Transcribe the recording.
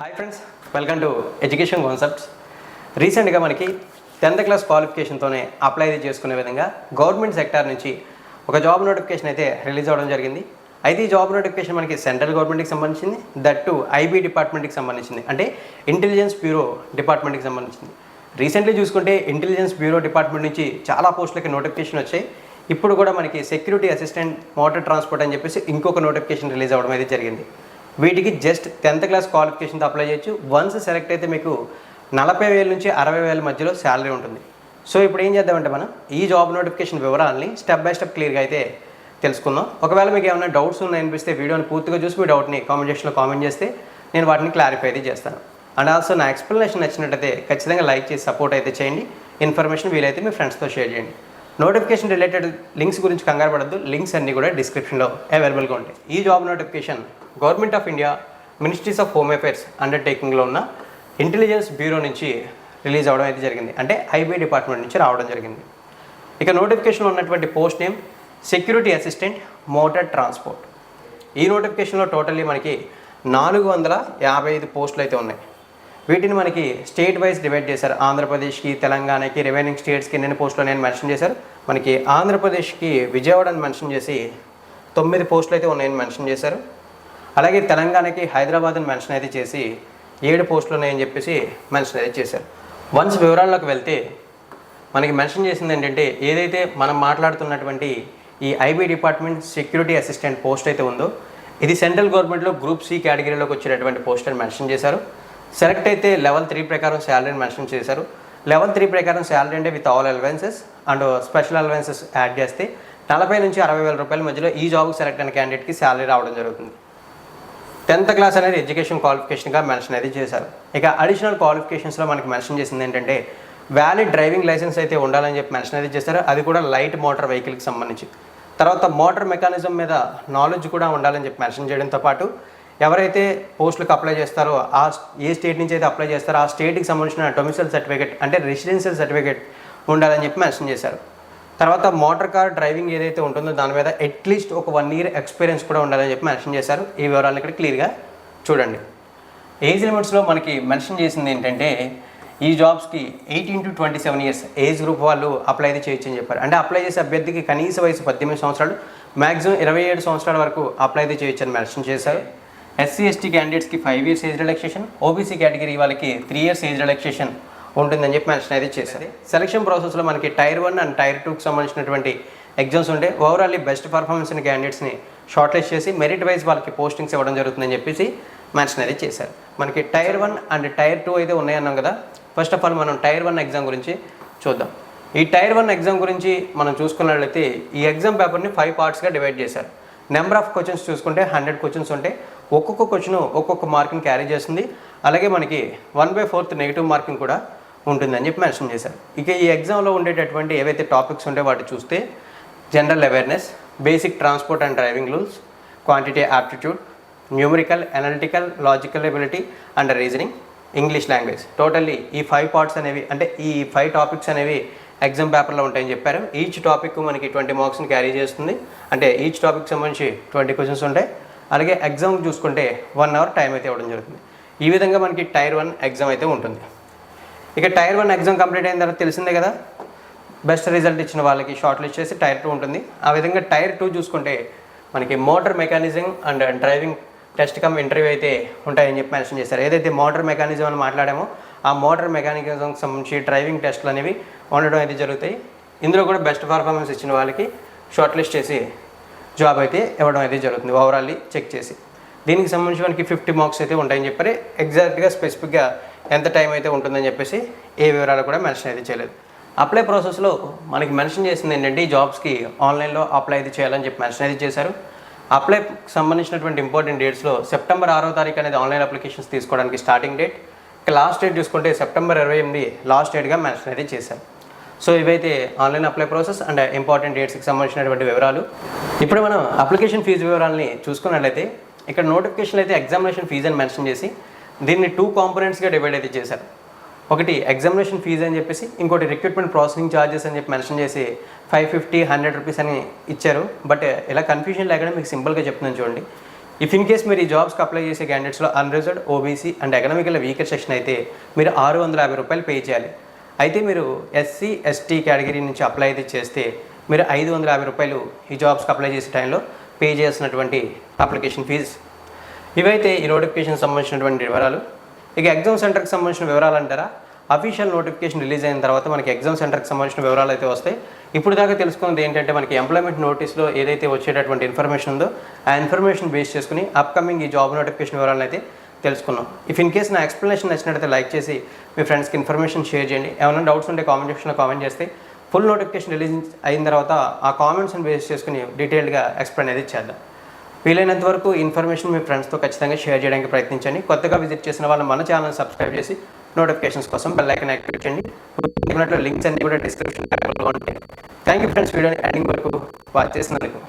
Hi friends welcome to education concepts రీసెంట్గా మనకి tenth class క్వాలిఫికేషన్తోనే apply అయితే చేసుకునే విధంగా గవర్నమెంట్ సెక్టార్ నుంచి ఒక జాబ్ నోటిఫికేషన్ అయితే రిలీజ్ అవ్వడం జరిగింది. అయితే ఈ జాబ్ నోటిఫికేషన్ మనకి సెంట్రల్ గవర్నమెంట్కి సంబంధించింది దట్ టు ఐబీ డిపార్ట్మెంట్కి సంబంధించింది. అంటే ఇంటెలిజెన్స్ బ్యూరో డిపార్ట్మెంట్కి సంబంధించింది. రీసెంట్లీ చూసుకుంటే ఇంటెలిజెన్స్ బ్యూరో డిపార్ట్మెంట్ నుంచి చాలా పోస్టులకి నోటిఫికేషన్ వచ్చాయి. ఇప్పుడు కూడా మనకి సెక్యూరిటీ అసిస్టెంట్ మోటార్ ట్రాన్స్పోర్ట్ అని చెప్పేసి ఇంకొక నోటిఫికేషన్ రిలీజ్ అవ్వడం అయితే జరిగింది. వీటికి జస్ట్ టెన్త్ క్లాస్ క్వాలిఫికేషన్తో అప్లై చేయొచ్చు. వన్స్ సెలెక్ట్ అయితే మీకు నలభై వేల నుంచి అరవై వేల మధ్యలో శాలరీ ఉంటుంది. సో ఇప్పుడు ఏం చేద్దామంటే మనం ఈ జాబ్ నోటిఫికేషన్ వివరాలని స్టెప్ బై స్టెప్ క్లియర్గా అయితే తెలుసుకుందాం. ఒకవేళ మీకు ఏమైనా డౌట్స్ ఉన్నాయనిపిస్తే వీడియోని పూర్తిగా చూసి మీ డౌట్ని కామెంట్ సెక్షన్లో కామెంట్ చేస్తే నేను వాటిని క్లారిఫై అయితే చేస్తాను. అండ్ ఆల్సో నా ఎక్స్ప్లెనేషన్ నచ్చినట్టయితే ఖచ్చితంగా లైక్ చేసి సపోర్ట్ అయితే చేయండి. ఇన్ఫర్మేషన్ వీలైతే మీ ఫ్రెండ్స్తో షేర్ చేయండి. నోటిఫికేషన్ రిలేటెడ్ లింక్స్ గురించి కంగారు పడద్దు. లింక్స్ అన్నీ కూడా డిస్క్రిప్షన్లో అవైలబుల్గా ఉంటాయి. ఈ job notification government of India ministries of home affairs అండర్టేకింగ్లో ఉన్న ఇంటెలిజెన్స్ బ్యూరో నుంచి రిలీజ్ అవ్వడం అయితే జరిగింది. అంటే ఐబీ డిపార్ట్మెంట్ నుంచి రావడం జరిగింది. ఇక నోటిఫికేషన్లో ఉన్నటువంటి post name security assistant motor transport ఈ నోటిఫికేషన్లో టోటల్లీ మనకి నాలుగు వందల యాభై ఐదు పోస్టులు అయితే ఉన్నాయి. వీటిని మనకి స్టేట్ వైజ్ డివైడ్ చేశారు. ఆంధ్రప్రదేశ్కి తెలంగాణకి రివైనింగ్ స్టేట్స్కి ఎన్ని పోస్టులు నేను మెన్షన్ చేశారు. మనకి ఆంధ్రప్రదేశ్కి విజయవాడని మెన్షన్ చేసి తొమ్మిది పోస్టులు అయితే ఉన్నాయని మెన్షన్ చేశారు. అలాగే తెలంగాణకి హైదరాబాద్ని మెన్షన్ అయితే చేసి ఏడు పోస్టులు ఉన్నాయని చెప్పేసి మెన్షన్ అయితే చేశారు. వన్స్ వివరాల్లోకి వెళ్తే మనకి మెన్షన్ చేసింది ఏంటంటే ఏదైతే మనం మాట్లాడుతున్నటువంటి ఈ IB department security assistant post అయితే ఉందో ఇది సెంట్రల్ గవర్నమెంట్లో గ్రూప్ సి కేటగిరీలోకి వచ్చేటటువంటి పోస్ట్ అని మెన్షన్ చేశారు. సెలెక్ట్ అయితే లెవెల్ త్రీ ప్రకారం శాలరీని మెన్షన్ చేశారు. లెవెల్ త్రీ ప్రకారం శాలరీ అంటే with all allowances and special allowances add చేస్తే నలభై నుంచి అరవై వేల రూపాయల మధ్యలో ఈ జాబ్కి సెలెక్ట్ అయిన క్యాండిడేట్కి శాలరీ రావడం జరుగుతుంది. టెన్త్ క్లాస్ అనేది ఎడ్యుకేషన్ క్వాలిఫికేషన్గా మెన్షన్ అయితే చేశారు. ఇక అడిషనల్ క్వాలిఫికేషన్స్లో మనకి మెన్షన్ చేసింది ఏంటంటే వ్యాలిడ్ డ్రైవింగ్ లైసెన్స్ అయితే ఉండాలని చెప్పి మెన్షన్ అయితే చేశారు. అది కూడా లైట్ మోటార్ వెహికల్కి సంబంధించి. తర్వాత మోటార్ మెకానిజం మీద నాలెడ్జ్ కూడా ఉండాలని చెప్పి మెన్షన్ చేయడంతో పాటు ఎవరైతే పోస్టులకు అప్లై చేస్తారో ఆ ఏ స్టేట్ నుంచి అయితే అప్లై చేస్తారో ఆ స్టేట్కి సంబంధించిన డొమిసైల్ సర్టిఫికేట్ అంటే రెసిడెన్షియల్ సర్టిఫికేట్ ఉండాలని చెప్పి మెన్షన్ చేశారు. తర్వాత మోటార్ కార్ డ్రైవింగ్ ఏదైతే ఉంటుందో దాని మీద అట్లీస్ట్ ఒక వన్ ఇయర్ ఎక్స్పీరియన్స్ కూడా ఉండాలని చెప్పి మెన్షన్ చేశారు. ఈ వివరాలను ఇక్కడ క్లియర్గా చూడండి. ఏజ్ లిమిట్స్లో మనకి మెన్షన్ చేసింది ఏంటంటే ఈ జాబ్స్కి eighteen to twenty seven years age group వాళ్ళు అప్లై అయితే చేయొచ్చు అని చెప్పారు. అంటే అప్లై చేసే అభ్యర్థికి కనీస వయసు పద్దెనిమిది సంవత్సరాలు మ్యాక్సిమం ఇరవై ఏడు సంవత్సరాల వరకు అప్లై అయితే చేయొచ్చు అని మెన్షన్ చేశారు. ఎస్సీ ఎస్టీ క్యాండిడేట్స్కి five years age relaxation OBC category వాళ్ళకి త్రీ ఇయర్స్ ఏజ్ రిలాక్సేషన్ ఉంటుందని చెప్పి మెన్షన్ అయితే చేశారు సెలక్షన్ ప్రాసెస్లో మనకి టైర్ వన్ అండ్ టైర్ టూకి సంబంధించినటువంటి ఎగ్జామ్స్ ఉంటే ఓవరాల్లీ బెస్ట్ పర్ఫార్మెన్స్ ఉన్న క్యాండిడేట్స్ని షార్ట్ లిస్ట్ చేసి మెరిట్ వైజ్ వాళ్ళకి పోస్టింగ్స్ ఇవ్వడం జరుగుతుందని చెప్పేసి మెన్షన్ అయితే చేశారు మనకి tier one and tier two అయితే ఉన్నాయన్నాం కదా ఫస్ట్ ఆఫ్ ఆల్ మనం టైర్ వన్ ఎగ్జామ్ గురించి చూద్దాం. ఈ టైర్ వన్ ఎగ్జామ్ గురించి మనం చూసుకున్నట్లయితే ఈ ఎగ్జామ్ పేపర్ని ఫైవ్ పార్ట్స్గా డివైడ్ చేశారు. నెంబర్ ఆఫ్ క్వశ్చన్స్ చూసుకుంటే హండ్రెడ్ క్వశ్చన్స్ ఉంటే ఒక్కొక్క క్వశ్చన్ ఒక్కొక్క మార్కింగ్ క్యారీ చేస్తుంది. అలాగే మనకి one by fourth negative marking కూడా ఉంటుందని చెప్పి మెన్షన్ చేశారు. ఇక ఈ ఎగ్జామ్లో ఉండేటటువంటి ఏవైతే టాపిక్స్ ఉంటే వాటి చూస్తే general awareness basic transport and driving rules quantity aptitude numerical analytical logical ability and reasoning English language totally ఈ ఫైవ్ పార్ట్స్ అనేవి అంటే ఈ ఫైవ్ టాపిక్స్ అనేవి ఎగ్జామ్ పేపర్లో ఉంటాయని చెప్పారు. ఈచ్ టాపిక్ మనకి ట్వంటీ మార్క్స్ని క్యారీ చేస్తుంది. అంటే ఈచ్ టాపిక్ సంబంధించి ట్వంటీ క్వశ్చన్స్ ఉంటాయి. అలాగే ఎగ్జామ్ చూసుకుంటే వన్ అవర్ టైం అయితే ఇవ్వడం జరుగుతుంది. ఈ విధంగా మనకి టైర్ వన్ ఎగ్జామ్ అయితే ఉంటుంది. ఇక టైర్ వన్ ఎగ్జామ్ కంప్లీట్ అయిన తర్వాత తెలిసిందే కదా బెస్ట్ రిజల్ట్ ఇచ్చిన వాళ్ళకి షార్ట్ లిస్ట్ చేసి టైర్ టూ ఉంటుంది. ఆ విధంగా టైర్ టూ చూసుకుంటే మనకి motor mechanism and driving test cum interview అయితే ఉంటాయని చెప్పి మెన్షన్ చేశారు. ఏదైతే మోటార్ మెకానిజం అని మాట్లాడామో ఆ మోటార్ మెకానిజంకి సంబంధించి డ్రైవింగ్ టెస్ట్లు అనేవి ఉండడం అయితే జరుగుతాయి. ఇందులో కూడా బెస్ట్ పర్ఫార్మెన్స్ ఇచ్చిన వాళ్ళకి షార్ట్ లిస్ట్ చేసి జాబ్ అయితే ఇవ్వడం అయితే జరుగుతుంది. ఓవరాల్లీ చెక్ చేసి. దీనికి సంబంధించి మనకి ఫిఫ్టీ మార్క్స్ అయితే ఉంటాయని చెప్పి ఎగ్జాక్ట్గా స్పెసిఫిక్గా ఎంత టైం అయితే ఉంటుందని చెప్పేసి ఏ వివరాలు కూడా మెన్షన్ అయితే చేయలేదు. అప్లై ప్రాసెస్లో మనకి మెన్షన్ చేసింది ఏంటంటే ఈ జాబ్స్కి ఆన్లైన్లో అప్లై అయితే చేయాలని చెప్పి మెన్షన్ అయితే చేశారు. అప్లై సంబంధించినటువంటి ఇంపార్టెంట్ డేట్స్లో సెప్టెంబర్ ఆరో తారీఖు అనేది ఆన్లైన్ అప్లికేషన్స్ తీసుకోవడానికి స్టార్టింగ్ డేట్ ఇక లాస్ట్ డేట్ చూసుకుంటే సెప్టెంబర్ ఇరవై ఎనిమిది లాస్ట్ డేట్గా మెన్షన్ అయితే చేశారు. సో ఇవైతే online apply process and important డేట్స్కి సంబంధించినటువంటి వివరాలు. ఇప్పుడు మనం అప్లికేషన్ ఫీజు వివరాలని చూసుకున్నట్లయితే ఇక్కడ నోటిఫికేషన్ అయితే ఎగ్జామినేషన్ ఫీజు అని మెన్షన్ చేసి దీన్ని టూ కాంపోనెంట్స్గా డివైడ్ అయితే చేశారు. ఒకటి ఎగ్జామినేషన్ ఫీజు అని చెప్పేసి ఇంకోటి రిక్రూట్మెంట్ ప్రాసెసింగ్ ఛార్జెస్ అని చెప్పి మెన్షన్ చేసి ఫైవ్ ఫిఫ్టీ హండ్రెడ్ రూపీస్ అని ఇచ్చారు. బట్ ఇలా కన్ఫ్యూజన్ లేకుండా మీకు సింపుల్గా చెప్తున్నాను చూడండి. ఇఫ్ ఇన్ కేస్ మీరు ఈ జాబ్స్కి అప్లై చేసే క్యాండిడేట్స్లో unreserved OBC and economical weaker section అయితే మీరు ఆరు వందల యాభై రూపాయలు పే చేయాలి. అయితే మీరు ఎస్సీ ఎస్టీ కేటగిరీ నుంచి అప్లై అయితే చేస్తే మీరు ఐదు వందల యాభై రూపాయలు ఈ జాబ్స్కి అప్లై చేసే టైంలో పే చేయాల్సినటువంటి అప్లికేషన్ ఫీజు. ఇవైతే ఈ నోటిఫికేషన్ సంబంధించినటువంటి వివరాలు. ఇక ఎగ్జామ్ సెంటర్కి సంబంధించిన వివరాలు అంటారా? అఫీషియల్ నోటిఫికేషన్ రిలీజ్ అయిన తర్వాత మనకి ఎగ్జామ్ సెంటర్కి సంబంధించిన వివరాలు అయితే వస్తాయి. ఇప్పుడు దాకా తెలుసుకున్నది ఏంటంటే మనకి ఎంప్లాయ్మెంట్ నోటీస్లో ఏదైతే వచ్చేటటువంటి ఇన్ఫర్మేషన్ ఉందో ఆ ఇన్ఫర్మేషన్ బేస్ చేసుకుని అప్కమింగ్ ఈ జాబ్ నోటిఫికేషన్ వివరాలను అయితే తెలుసుకున్నాం. ఇఫ్ ఇన్ కేస్ నా ఎక్స్ప్లెనేషన్ నచ్చినట్లయితే లైక్ చేసి మీ ఫ్రెండ్స్కి ఇన్ఫర్మేషన్ షేర్ చేయండి. ఏమైనా డౌట్స్ ఉంటే కామెంట్ సెక్షన్లో కామెంట్ చేస్తే ఫుల్ నోటిఫికేషన్ రిలీజ్ అయిన తర్వాత ఆ కామెంట్స్ని బేస్ చేసుకుని డీటెయిల్డ్గా ఎక్స్ప్లెయిన్ అనేది చేద్దాం. వీలైనంత వరకు ఇన్ఫర్మేషన్ మీ ఫ్రెండ్స్తో ఖచ్చితంగా షేర్ చేయడానికి ప్రయత్నించండి. కొత్తగా విజిట్ చేసిన వాళ్ళు మన ఛానల్ సబ్స్క్రైబ్ చేసి నోటిఫికేషన్స్ కోసం బెల్ ఐకన్ యాక్టివేట్ చేయండి. లింక్స్ అన్ని కూడా డిస్క్రిప్షన్ ఉంటాయి. థ్యాంక్ యూ ఫ్రెండ్స్ వీడియోని ఎండింగ్ వరకు వాచ్ చేసినందుకు.